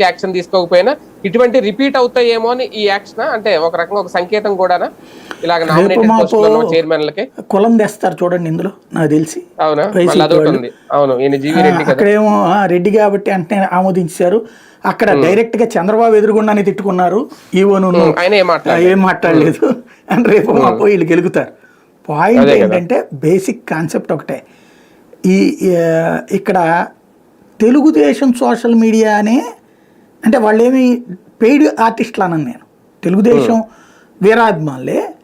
గా యాక్షన్ తీసుకోకపోయినా ఇటువంటి రిపీట్ అవుతాయేమో అని ఈ యాక్షన్? అంటే ఒక రకంగా ఒక సంకేతం కూడానా? ఇలాగ మాపో- చైర్మన్లకి కులం తెస్తారు చూడండి ఇందులో నాకు తెలిసి. అవునా? అవును ఈయన జీవి రెడ్డి అక్కడేమో రెడ్డి కాబట్టి అంటే ఆమోదించారు. అక్కడ డైరెక్ట్గా చంద్రబాబు ఎదురుగుండానే తిట్టుకున్నారు. ఈవోను ఆయన ఏం మాట్లాడలేదు. అని రేపు మా పోయి వీళ్ళు గెలుగుతారు. పాయింట్. ఏంటంటే బేసిక్ కాన్సెప్ట్ ఒకటే. ఈ ఇక్కడ తెలుగుదేశం సోషల్ మీడియానే అంటే వాళ్ళేమి పెయిడ్ ఆర్టిస్టులు అన్నాను నేను. తెలుగుదేశం వీరాభిమానులే.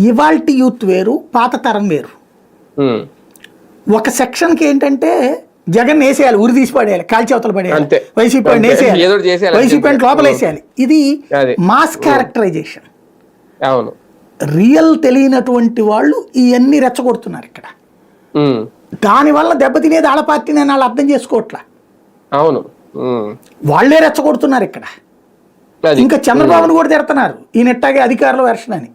ఇవాల్టి యూత్ వేరు పాత తరం వేరు. ఒక సెక్షన్కి ఏంటంటే జగన్ వేసేయాలి ఉరి తీసి పడేయాలి కాల్చి అవతల పడేయాలి. వైసీపీ. వేసేయాలి. వైసీపీ లోపల వేసేయాలి ఇది. Mass characterisation. అవును. రియల్ తెలియనటువంటి వాళ్ళు ఇవన్నీ రెచ్చగొడుతున్నారు ఇక్కడ. దానివల్ల దెబ్బతినేది ఆళ్ళ పార్టీని వాళ్ళు అర్థం చేసుకోవట్లా. అవును. వాళ్ళే రెచ్చగొడుతున్నారు ఇక్కడ. ఇంకా చంద్రబాబును కూడా తిడుతున్నారు. ఈయన ఎట్టాగే అధికారుల వెర్షన్ అని.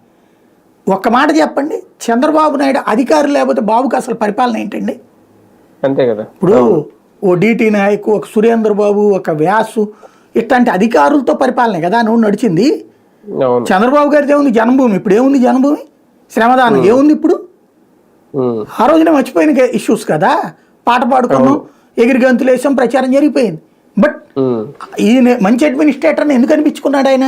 ఒక్క మాట చెప్పండి చంద్రబాబు నాయుడు అధికారులు లేకపోతే బాబుకి అసలు పరిపాలన ఏంటండి? అంతే కదా. ఇప్పుడు ఓ డిటి నాయక్ ఒక సురేంద్ర బాబు ఒక వ్యాసు ఇట్లాంటి అధికారులతో పరిపాలనే కదా నువ్వు నడిచింది. చంద్రబాబు గారిది ఏముంది? జన్మభూమి ఇప్పుడు ఏముంది జన్మభూమి శ్రమదానం ఏముంది ఇప్పుడు? ఆ రోజున మర్చిపోయిన ఇష్యూస్ కదా. పాట పాడుకున్నాం ఎగిరి గంతులు వేసాం ప్రచారం జరిగిపోయింది. ఈయన మంచి అడ్మినిస్ట్రేటర్ని ఎందుకు అనిపించుకున్నాడు ఆయన?